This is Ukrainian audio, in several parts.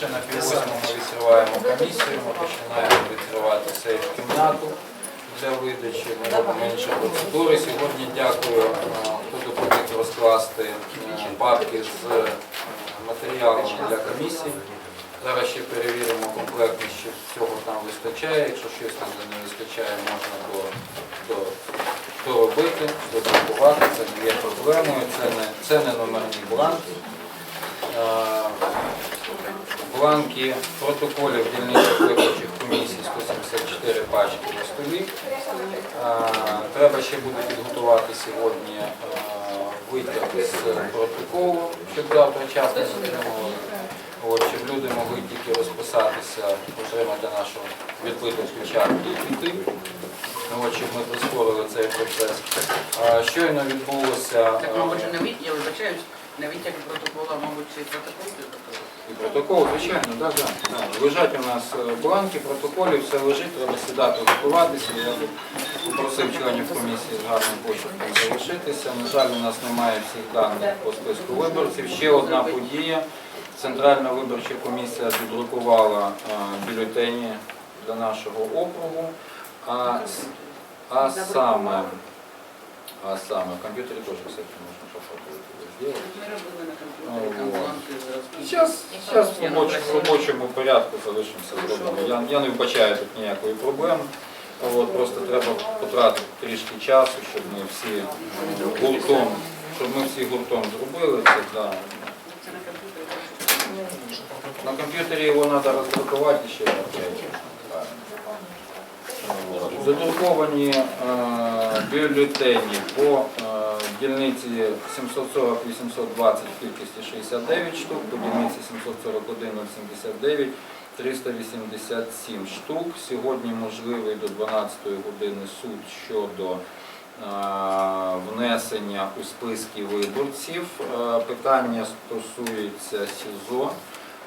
Ще на піввосьму ми відкриваємо комісію, ми починаємо відкривати сейф кімнату для видачі, ми робимо інші процедури. Сьогодні дякую, е, хто допоміг розкласти е, папки з е, матеріалами для комісії. Зараз ще перевіримо комплектність, чи всього там вистачає. Якщо щось там не вистачає, можна до, до, доробити, додрукувати. Це не є проблемою, це не номерні бланки. Бланки протоколів дільничих виборчих комісій 174 пачки на столі. Треба ще буде підготувати сьогодні витяг з протоколу, щоб завтра час не затримували. От, щоб люди могли тільки розписатися, отримати нашу відбиту печатку і піти. От, щоб ми прискорили цей процес. Щойно відбулося Так, мабуть, не я вибачаюсь, не витяг протокола, мабуть, цей протокол підготовили. І протокол, звичайно, да, да. Да. Лежать у нас е, бланки, протоколів, все лежить, треба сідати, готуватися. Я попросив членів комісії з гарним почерком залишитися. На жаль, у нас немає всіх даних по списку виборців. Ще одна подія. Центральна виборча комісія підрукувала е, бюлетені для нашого округу. А, а саме, а саме, в комп'ютері теж, кстати, можна бланки зразки. Зараз, зараз в робоч- в робочому порядку залишимося зробимо. Я, я не вбачаю тут ніякої проблеми. От, просто треба потратити трішки часу, щоб ми всі гуртом, щоб ми всі гуртом зробили це. Да. На комп'ютері. Його треба роздрукувати ще раз. Задруковані е, бюлетені по е, дільниці 740-820 в кількості 69 штук, по дільниці 741-079 387 штук. Сьогодні можливий до 12 години суд щодо е, внесення у списки виборців. Е, Питання стосується СІЗО.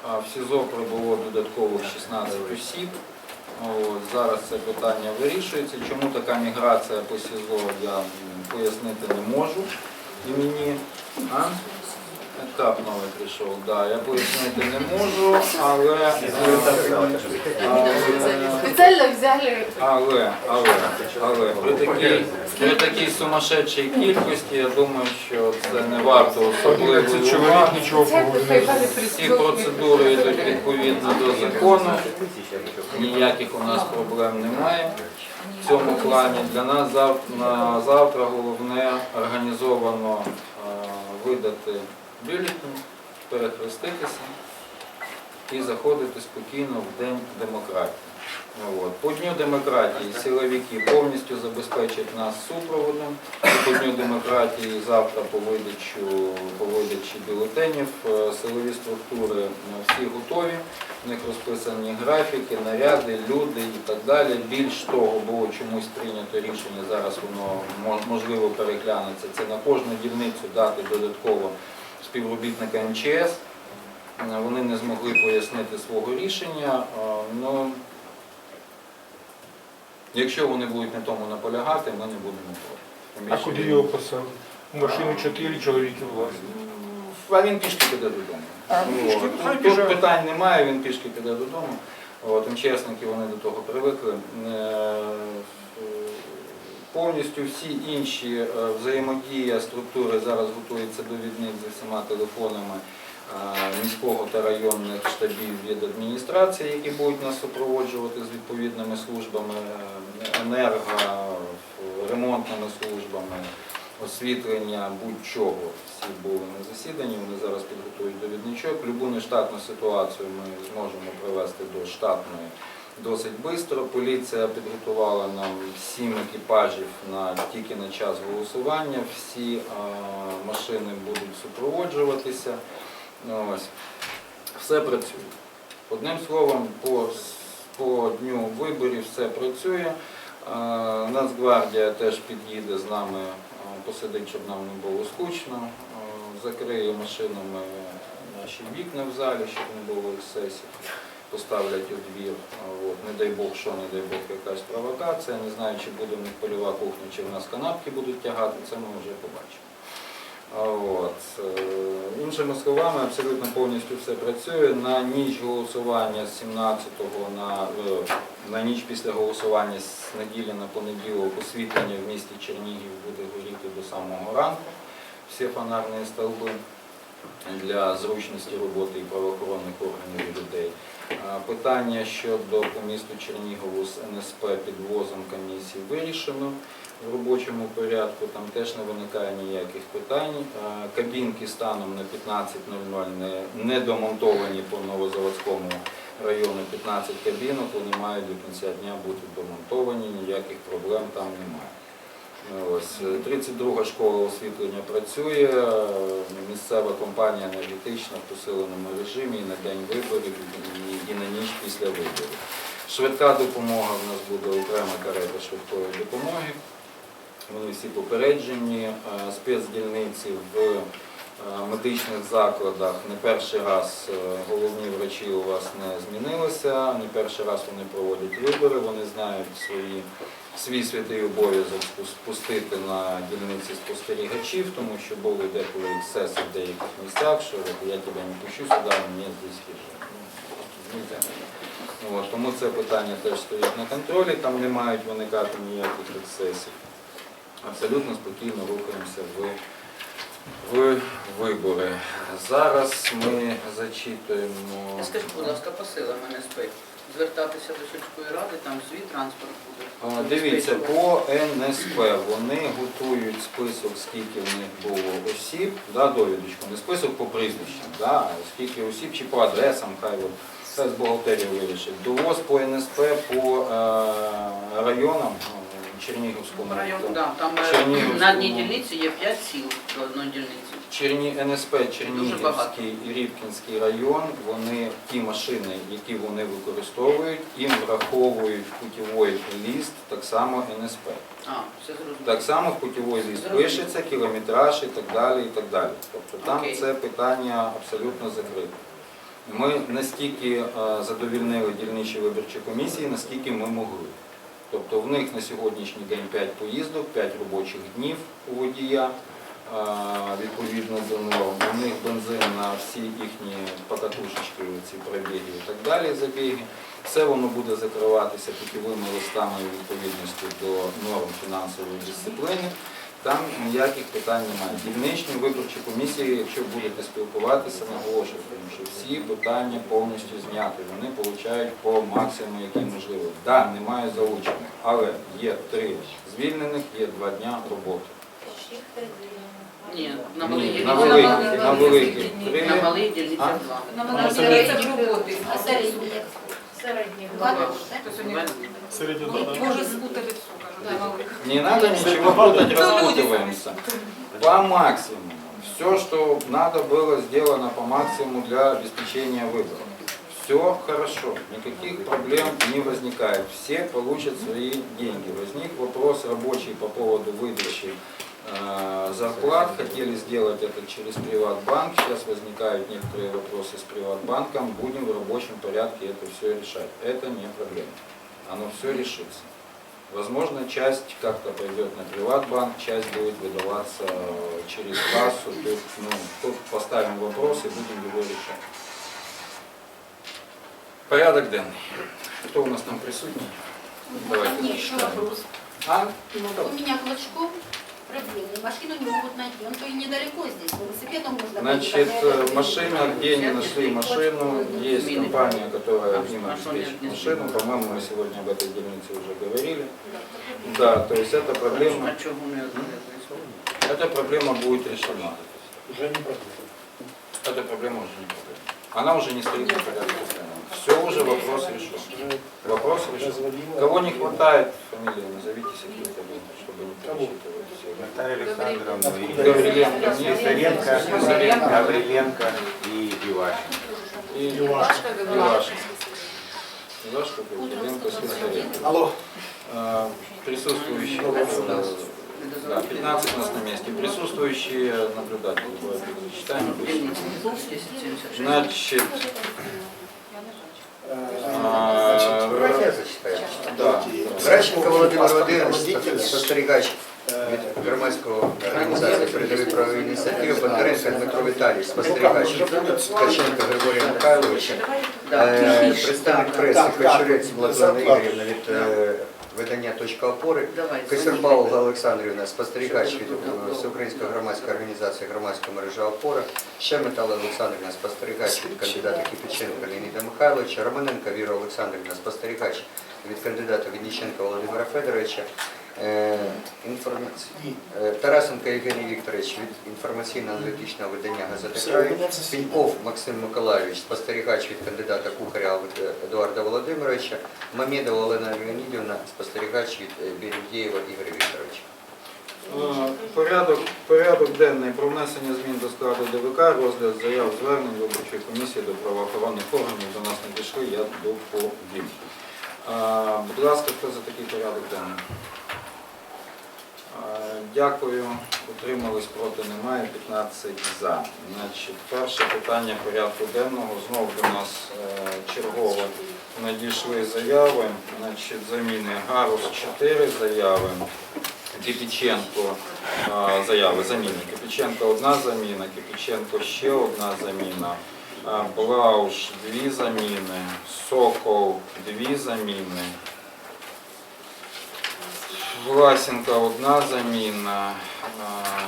В СІЗО прибуло додатково 16 осіб. Зараз це питання вирішується. Чому така міграція по СІЗО, я пояснити не можу. І мені а? етап новий прийшов. Да, я пояснити не можу, але, але, взяли але, але, але при такій, при такій сумасшедшій кількості, я думаю, що це не варто особливої 11 уваги. Всі процедури йдуть відповідно до закону. Ніяких у нас проблем немає. В цьому плані для нас на завтра головне організовано е, видати бюлетні, перехреститися і заходити спокійно в День демократії. От. По Дню демократії силовики повністю забезпечать нас супроводом. По Дню демократії завтра по видачу, по видачі бюлетенів е, силові структури е, всі готові. В них розписані графіки, наряди, люди і так далі. Більш того, було чомусь прийнято рішення, зараз воно можливо переглянеться. Це на кожну дільницю дати додатково співробітника МЧС. Е, Вони не змогли пояснити свого рішення. Ну, якщо вони будуть на тому наполягати, ми не будемо проти. А куди його посадили? В машину чотири чоловіки влазили. А він пішки піде додому. А, Ну, пішки, от. хай Тут біжать. питань немає, він пішки піде додому. От, МЧСники вони до того привикли. Е, Повністю всі інші е, взаємодія структури зараз готується довідник зі всіма телефонами міського та районних штабів від адміністрації, які будуть нас супроводжувати з відповідними службами е, енерго, ремонтними службами, освітлення, будь-чого. Всі були на засіданні, вони зараз підготують довідничок. Любу нештатну ситуацію ми зможемо привести до штатної досить швидко. Поліція підготувала нам сім екіпажів на, тільки на час голосування. Всі а, машини будуть супроводжуватися. Ну, Ось. Все працює. Одним словом, по, по дню виборів все працює. Нацгвардія теж під'їде з нами, посидить, щоб нам не було скучно. Закриє машинами наші вікна в залі, щоб не було ексцесів. Поставлять у двір. От. Не дай Бог, що, не дай Бог, якась провокація. Не знаю, чи буде в них польова кухня, чи в нас канапки будуть тягати, це ми вже побачимо. От. е, Іншими словами, абсолютно повністю все працює. На ніч голосування з 17-го на, е, на ніч після голосування з неділі на понеділок освітлення в місті Чернігів буде горіти до самого ранку. Всі фонарні стовби для зручності роботи і правоохоронних органів і людей. Питання щодо по місту Чернігову з НСП підвозом комісії вирішено в робочому порядку, там теж не виникає ніяких питань. Кабінки станом на 15.00 не, не домонтовані по Новозаводському району 15 кабінок, вони мають до кінця дня бути домонтовані, ніяких проблем там немає. Ось, е, 32 школа освітлення працює, е, місцева компанія енергетична в посиленому режимі і на день виборів, і, на ніч після виборів. Швидка допомога в нас буде окрема карета швидкої допомоги. Вони всі попереджені. Е, Спецдільниці в е, медичних закладах не перший раз е, головні врачі у вас не змінилися, не перший раз вони проводять вибори, вони знають свої свій святий обов'язок спустити на дільниці спостерігачів, тому що були деколи ексцеси в деяких місцях, що я тебе не пущу сюди, мені здесь хижа. Ну. Тому це питання теж стоїть на контролі, там не мають виникати ніяких ексцесів. Абсолютно спокійно рухаємося в, в вибори. Зараз ми зачитуємо. Скажіть, будь ласка, по силам НСП. Звертатися до сільської ради, там свій транспорт буде. А, Дивіться, по НСП вони готують список, скільки в них було осіб, да, довідочку, не список по прізвищам, да, а скільки осіб чи по адресам, хай от, це з бухгалтерії вирішить. Довоз по НСП по е, районам е, Чернігівському. Район, да, там е, Чернігівському. на одній дільниці є 5 сіл до одної дільниці. Черні, НСП. Чернігівський і Рівкінський район, вони ті машини, які вони використовують, їм враховують путівий ліст так само НСП. А, все. Так само в путівий ліст пишеться, кілометраж і так далі. і так далі. Тобто там Окей. це питання абсолютно закрите. Ми настільки е, задовільнили дільничі виборчі комісії, наскільки ми могли. Тобто в них на сьогоднішній день 5 поїздок, 5 робочих днів у водія відповідно до норм. У них бензин на всі їхні покатушечки, ці пробіги і так далі, забіги. Все воно буде закриватися путівими листами відповідності до норм фінансової дисципліни. Там ніяких питань немає. Дільничні виборчі комісії, якщо будете спілкуватися, наголошую, що всі питання повністю зняті. Вони получають по максимуму, який можливо. Так, немає залучених, але є три звільнених, є два дня роботи. Ні, на Ні, малій на дільниці великих, два. на великих три. На малій дільниці А? два. На А мене середній? роботи. А середній? Середніх. Два. Два. Хто сьогодні? Середньо, да, да. Може спутали цю, кажу, на малих. Не надо ничего путать, распутываемся. По максимуму. Все, что надо было сделано по максимуму для обеспечения выборов. Все хорошо, никаких проблем не возникает. Все получат свои деньги. Возник вопрос рабочий по поводу выдачи э, зарплат. Хотели сделать это через Приватбанк. Сейчас возникают некоторые вопросы с Приватбанком. Будем в рабочем порядке это все решать. Это не проблема. Оно все решится. Возможно, часть как-то пойдет на приватбанк, часть будет выдаваться э, через кассу. Тут, ну, тут поставим вопрос и будем его решать. Порядок денний. Кто у нас там присутний? Давайте зачитаем. вопрос. А? Ну, У меня Клочков проблемы. Машину не могут найти. Он то и недалеко здесь. Велосипедом можно Значит, машина, где они нашли машину, есть компания, которая им обеспечит машину. По-моему, мы сегодня об этой дельнице уже говорили. Да, то есть эта проблема, А не эта проблема будет решена. Уже не проблема. Эта проблема уже не проблема. Она уже не стоит на порядке. Все уже вопрос решен. Уже Вопрос решен. Кого не хватает, фамилию назовите секретарю, чтобы не пересчитывать. Наталья Александровна и Гавриленко, нет. Сесаренко, Гавриленко и Ивашин. И Ивашка, Ивашин. Ивашка, Гавриленко, Слесаренко. Алло. Э, Присутствующие, э, да, 15 у нас на месте. Присутствующие наблюдатели, давайте зачитаем. Дільниці 1076. Значит, Давайте я зачитаю. да. Зращенко Володимир Володимирович, спостерігач. Від громадського організації передові правові ініціативи Бондаренко Дмитро Віталійович, спостерігач Ткаченко Григорія Михайловича, е, представник преси Кочурець Владлана Ігорівна від е, видання «Точка опори», Давай. Кисерба Олександрівна, спостерігач від Всеукраїнської громадської організації громадська мережа опора, Щемета Олег Олександрівна, спостерігач від кандидата Кипіченка Леоніда Михайловича, Романенко Віра Олександрівна, спостерігач від кандидата Вінниченка Володимира Федоровича, інформаці- е, Тарасенко Євгеній Вікторович від інформаційно-аналітичного видання газети «Край», Піньков Максим Миколайович, спостерігач від кандидата кухаря Едуарда Володимировича, Мамедова Олена Леонідівна, спостерігач від е, Берегєєва Ігоря Вікторовича. Е, Порядок, порядок денний про внесення змін до складу ДВК, розгляд заяв звернень виборчої комісії до правоохоронних органів до нас надійшли, я доповім. Е, Будь ласка, хто за такий порядок денний? Дякую. Утримались проти немає. 15 за. Значить, перше питання порядку денного. Знову до нас е, чергово надійшли заяви. Значить, заміни Гарус 4 заяви. Кипіченко заяви, заміни. Кипіченко одна заміна, Кипіченко ще одна заміна, Блауш дві заміни, Сокол дві заміни, Власенка одна заміна, а,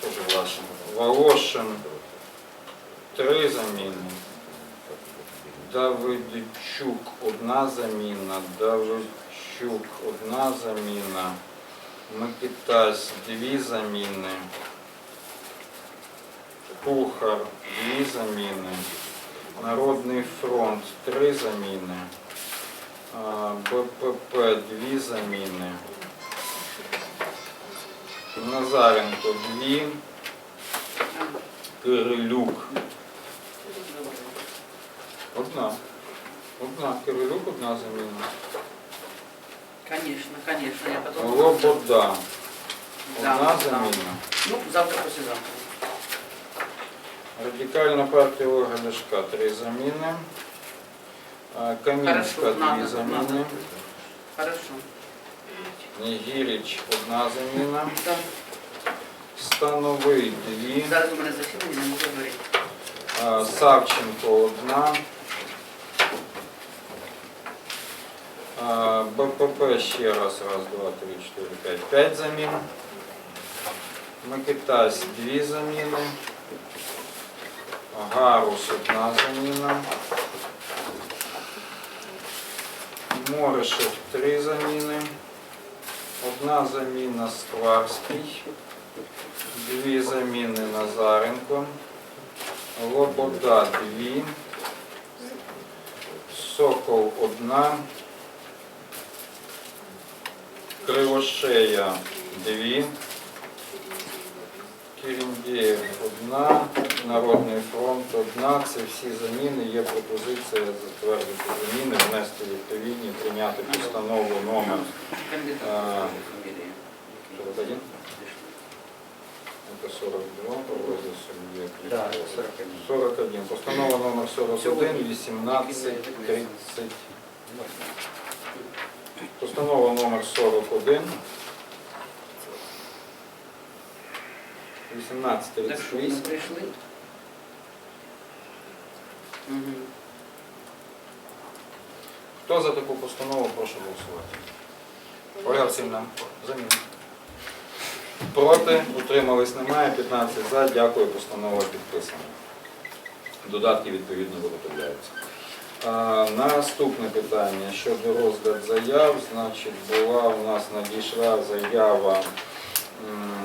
теж Власенко, Волошин три заміни, Давидчук одна заміна, Давидчук одна заміна. Микитась дві заміни. Кухар дві заміни. Народний фронт три заміни. БПП дві заміни. Назаренко дві. Кирилюк. Одна. Одна. Кирилюк одна заміна. Конечно, конечно, я потом... Лобода. Да, Одна да. заміна. Ну, завтра, послезавтра. Радикальна партія Олега Ляшка три заміни. Камінська дві заміни. Хорошо. Нігіріч одна заміна. Да. Становий дві. Зараз у мене засідання, не можу говорити. А, Савченко одна. А, БПП ще раз, раз, два, три, чотири, п'ять. П'ять замін. Микитась дві заміни. Гарус одна заміна. Морешев три заміни. Одна заміна Скварський. Дві заміни Назаренко. Лобода дві. Сокол одна. Кривошея дві. Кіріндєєв одна. Народний фронт одна. Це всі заміни. Є пропозиція затвердити заміни, внести відповідні, прийняти постанову номер. 41. Это 42 по розгляду. Да, 41. 41. Постанова номер 41, 18, 30. Постанова номер 41. 18, Так що, ми 38. прийшли? Мгм. Хто за таку постанову, прошу голосувати. Ольга Васильівна, заміна. Проти, утримались немає, 15 за, дякую, постанова підписана. Додатки відповідно виготовляються. А, Наступне питання щодо розгляд заяв. Значить, була у нас надійшла заява. м,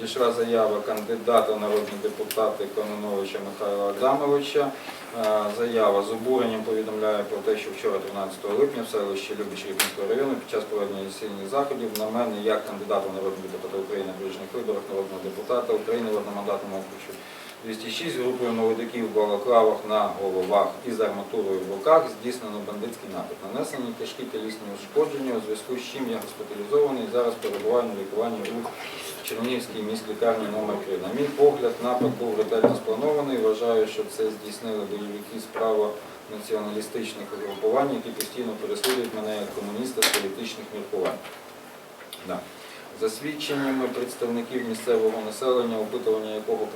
Надійшла заява кандидата народного депутата Кононовича Михайла Адамовича. Е, Заява з обуренням повідомляє про те, що вчора, 13 липня, в селищі Любич Рівненського району під час проведення засідних заходів на мене, як кандидата народного депутата України в ближних виборах народного депутата України в одномандатному окрузі 206 групою молодиків в балаклавах на головах і з арматурою в руках здійснено бандитський напад. Нанесені тяжкі тілісні ушкодження, у зв'язку з чим я госпіталізований зараз перебуваю на лікуванні у Чернігівській міській лікарні номер 3 На мій погляд, напад був ретельно спланований. Вважаю, що це здійснили бойовики справа націоналістичних угрупувань, які постійно переслідують мене як комуніста з політичних міркувань. Да. За свідченнями представників місцевого населення, опитування якого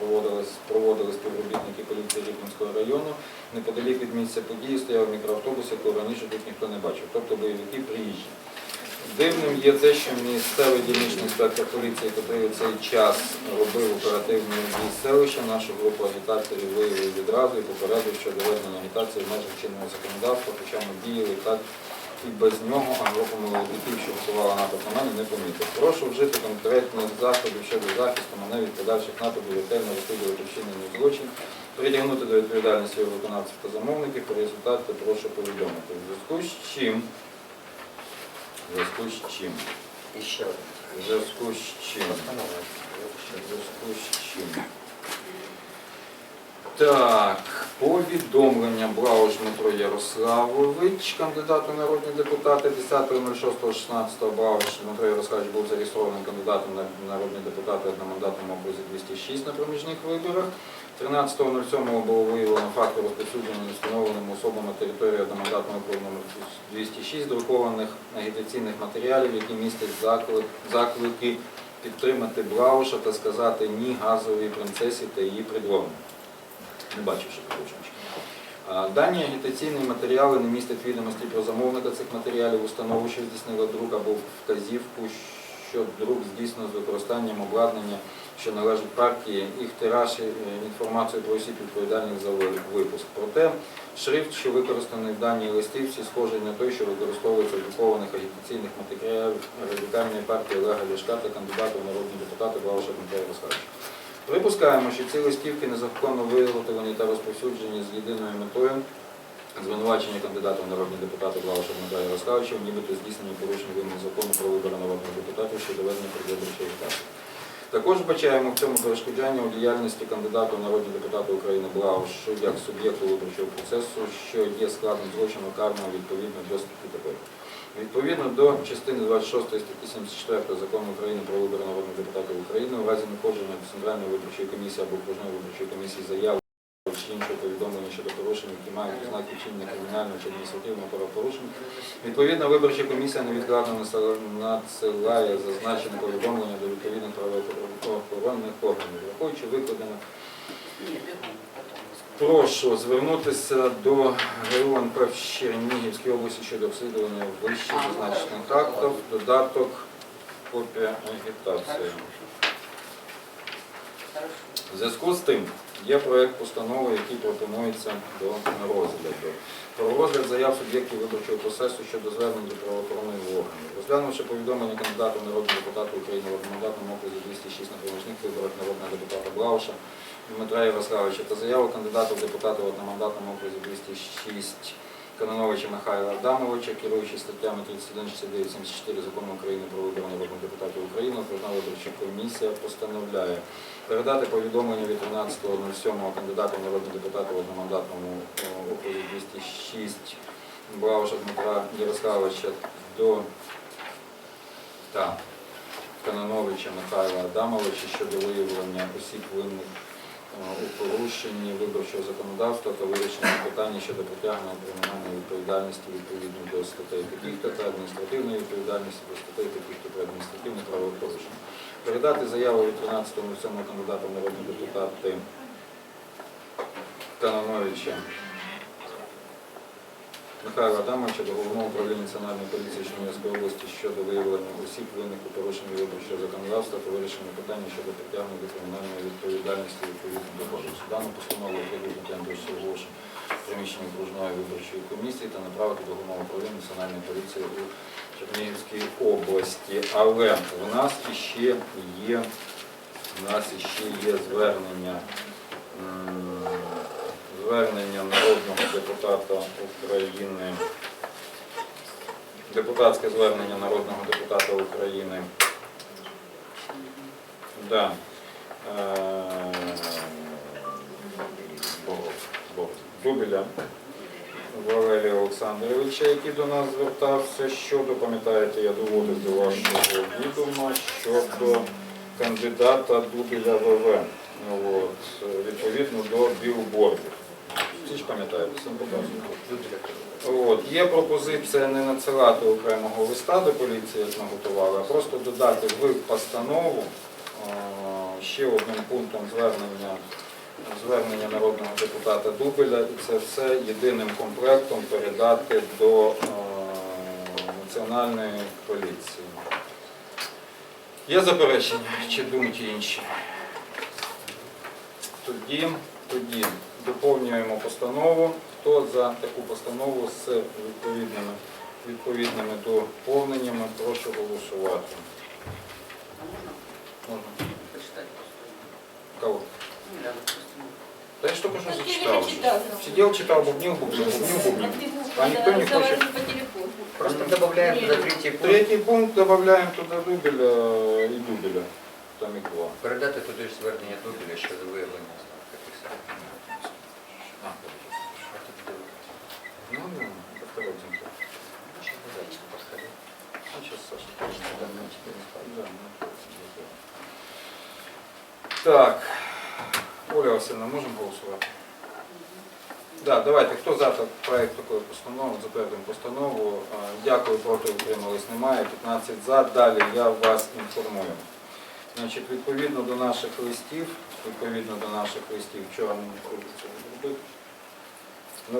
проводили співробітники поліції Рівненського району, неподалік від місця події стояв мікроавтобус, якого раніше тут ніхто не бачив, тобто бойовики приїжджі. Дивним є те, що місцевий дільничний інспектор поліції, який в цей час робив оперативний об'їзд селища, нашу групу агітаторів виявив відразу і попередив щодо ведення агітації в межах чинного законодавства, хоча ми діяли так і без нього, група молодиків, що висувала напад на мене, не помітив. Прошу вжити конкретних заходів щодо захисту мене від подальших нападів, ретельно розслідувати вчинений злочин, притягнути до відповідальності його виконавців та замовників, по результати прошу повідомити. В зв'язку з чим в зв'язку з чим? І ще одне. В зв'язку з чим? В зв'язку з чим? Так, повідомлення Блауш Дмитро Ярославович, кандидат у народні депутати, 10.06.16 Блауш Дмитро Ярославович був зареєстрований кандидатом на народні депутати одномандатному окрузі 206 на проміжних виборах. 13.07 було виявлено факти розповсюдження невстановленими особами на території одномандатного округу номер 206 друкованих агітаційних матеріалів, які містять заклик, заклики підтримати Блауша та сказати ні газовій принцесі та її придворним. Не бачив, що порушення. Дані агітаційні матеріали не містять відомості про замовника цих матеріалів, установу, що здійснила друк або вказівку, що друк здійснено з використанням обладнання, що належить партії, їх тираж, е, інформацію про осіб відповідальних за випуск. Проте шрифт, що використаний в даній листівці, схожий на той, що використовується в друкованих агітаційних матеріалів радикальної партії Олега Ляшка та кандидата в народні депутати Блауша Дмитра Ярославовича. Припускаємо, що ці листівки незаконно виготовлені та розповсюджені з єдиною метою звинувачення кандидата в народні депутати Блауша Дмитра Ярославовича, нібито здійснені порушення вимог закону про вибори народних депутатів щодо ведення предвиборчої агітації. Також вбачаємо в цьому перешкоджання у діяльності кандидата в народні депутати України Блаушу як суб'єкту виборчого процесу, що є складом злочину карного відповідно до статті такої. Відповідно до частини 26 статті 74 закону України про вибори народних депутатів України, у разі надходження Центральної виборчої комісії або окружної виборчої комісії заяви чи іншого повідомлення щодо порушень, які мають ознаки вчинення кримінального чи адміністративного правопорушення, відповідна виборча комісія невідкладно надсилає зазначене повідомлення до відповідних правоохоронних органів, враховуючи викладено. Прошу звернутися до ГУНП в Чернігівській області щодо обслідування вище зазначених актів, додаток, копія агітації. В зв'язку з тим є проект постанови, який пропонується до розгляду. Про розгляд заяв суб'єктів виборчого процесу щодо звернень до правоохоронних органів. Розглянувши повідомлення кандидата народного депутата України в одномандатному окрузі 206 на виборах народного депутата Блауша Дмитра Ярославовича та заяву кандидата в депутати в одномандатному окрузі 206 Кононовича Михайла Адамовича, керуючи статтями 31, 69, 74 Закону України про вибори народних депутатів України, окружна виборча комісія постановляє передати повідомлення від 13.07 кандидата в народні депутати в одномандатному е, окрузі 206 Блауша Дмитра Ярославовича до та Канановича Михайла Адамовича щодо виявлення осіб винних у порушенні виборчого законодавства та вирішення питання щодо притягнення кримінальної відповідальності відповідно до статей таких-то та адміністративної відповідальності до статей таких-то та адміністративних правопорушень. Передати заяву від 13.07 кандидата в народні депутати Канановича Михайла Адамовича до головного управління Національної поліції Чернігівської області щодо виявлення осіб винних у порушенні виборчого законодавства та вирішення питання щодо притягнення кримінальної відповідальності відповідно до кодексу. Дану постанову оприлюднити до оголошень приміщення окружної виборчої комісії та направити до головного управління Національної поліції у Чернігівській області. Але в нас іще є, в нас іще є звернення. Звернення народного депутата України, депутатське звернення народного депутата України. Да. Е, Дубеля Валерія Олександровича, який до нас звертався щодо, пам'ятаєте, я доводив до вашого відома щодо кандидата Дубеля ВВ. От, відповідно до білбордів. Всі ж пам'ятають, всім показую. От. Є пропозиція не надсилати окремого листа до поліції, як ми готували, а просто додати в постанову ще одним пунктом звернення, звернення народного депутата Дубеля, і це все єдиним комплектом передати до Національної поліції. Є заперечення чи думки інші? Тоді, тоді доповнюємо постанову. Хто за таку постанову з відповідними, відповідними доповненнями, прошу голосувати. Можна. Кого? Ну. Да я что только что зачитал. Сидел, читал, бубнил, бубнил, бубнил, бубнил. А никто не хочет. Просто добавляем туда третій пункт. Третий пункт добавляем туда дубеля и дубеля. Там их два. Передати туди ж звернення Дубіля щодо виявлення Так, Оля Васильевна, можемо голосувати? Да, давайте, хто за проект такої постанови, затвердимо постанову. Дякую, проти утримались немає, 15 за. Далі я вас інформую. Значить, відповідно до наших листів, відповідно до наших листів, вчора ми не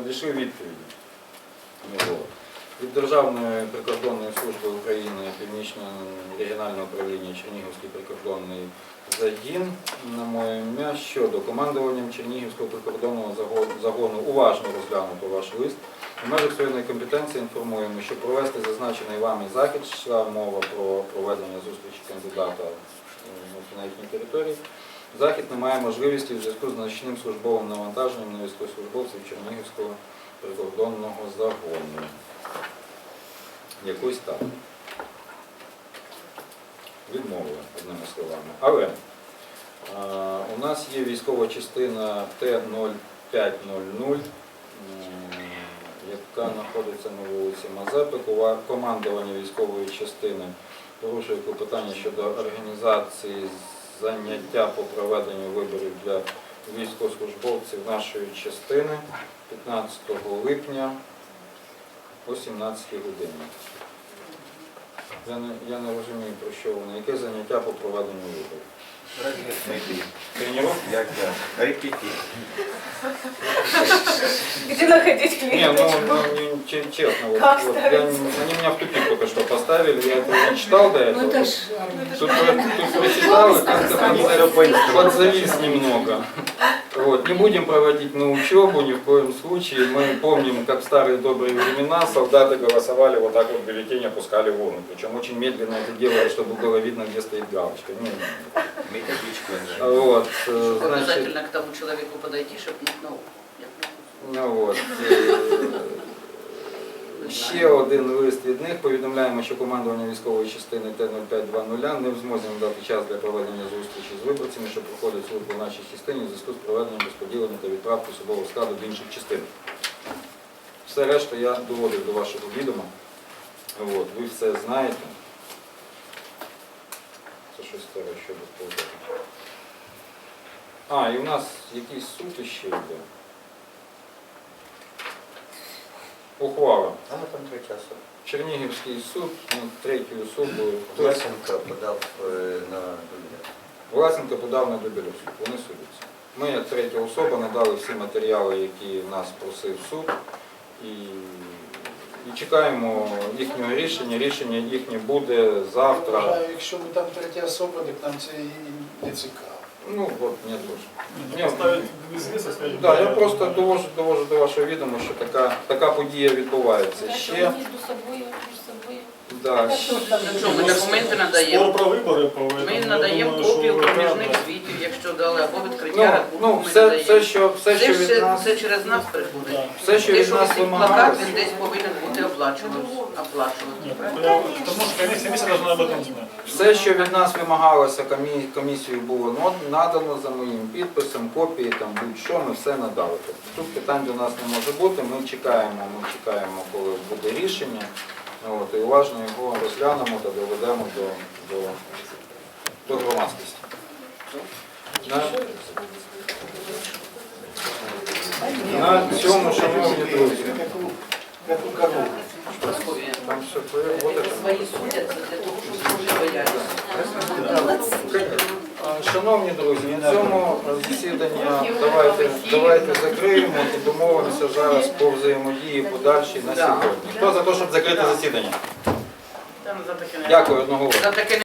надійшли відповіді. Ну, от. Від Державної прикордонної служби України Північного регіонального управління Чернігівський прикордонний загін на моє ім'я щодо командуванням Чернігівського прикордонного загону уважно розглянуто ваш лист. У межах своєї компетенції інформуємо, що провести зазначений вами захід, йшла мова про проведення зустрічі кандидата е, на їхній території. Захід не має можливості в зв'язку з значним службовим навантаженням на військовослужбовців Чернігівського прикордонного загону. Якось так. Відмовили, одними словами. Але е, у нас є військова частина Т-0500, яка знаходиться на вулиці Мазепи. Командування військової частини порушує клопотання щодо організації заняття по проведенню виборів для військовослужбовців нашої частини 15 липня о 17 годині. Я не, я не розумію, про що вони. Яке заняття по проведенню виборів? Тренировка? Як я? Репетит. Где находить Не, ну, ну, не, че- честно, вот, Как вот я, ставить? они меня в тупик только что поставили, я этого не читал до этого. Ну это Тут- ж... Тут, про- тут прочитал, и как-то они подзавис немного. Вот. Не будем проводить на учебу ни в коем случае. Мы помним, как в старые добрые времена солдаты голосовали вот так вот бюллетень опускали в урну. Причем очень медленно это делали, чтобы было видно, где стоит галочка. Не, не. Методичку. Вот, э, Щоб значит, обов'язково к тому чоловіку подойти, щоб не ну, як Ну, от. Ще один лист від них. Повідомляємо, що командування військової частини Т-0520 не в змозі надати час для проведення зустрічі з виборцями, що проходять службу в нашій частині у зв'язку з проведенням розподілення та відправки особового складу до інших частин. Все решта я доводив до вашого відома. От, ви все знаєте. Це щось старе, що розповідати. А, і у нас якийсь суд іще йде. Ухвала. А там третя особа. Чернігівський суд над третьою особою. Хтось Власенко подав е, на Дубіля. Власенко подав на добіру. Вони судяться. Ми, як третя особа, надали всі матеріали, які нас просив суд. І, і чекаємо їхнього рішення. Рішення їхнє буде завтра. Якщо ми там третя особа, так нам це і не цікаво. Ну, вот, мне тоже. Мне... Сказати, Да, я просто довожу, довожу до вашого відома, що така, така подія відбувається. Так, Ще, Между собой, между собой. да, що, ми документи Спор надаємо. про вибори повинен. Ми надаємо копію проміжних звітів, якщо дали, або ну, відкриття рахунку ну ми все, все, що, все, що від нас, все через нас приходить. Да. все, що від нас висить плакат, він десь повинен бути оплачувати. оплачувати. Потому что комиссия, комиссия должна об этом знать. Все, що від нас вимагалося комі- комісією, було над- надано за моїм підписом, копії, там будь-що, ми все надали. Тобто Тут питань до нас не може бути. Ми чекаємо, ми чекаємо, коли буде рішення. От, і уважно його розглянемо та доведемо до, до, до громадськості. Да? На цьому, шановні друзі, там все для того. А, Шановні друзі, на цьому засідання давайте, давайте закриємо і домовимося зараз по взаємодії подальшій на сьогодні. Хто за те, щоб закрити засідання? Дякую одного. За таке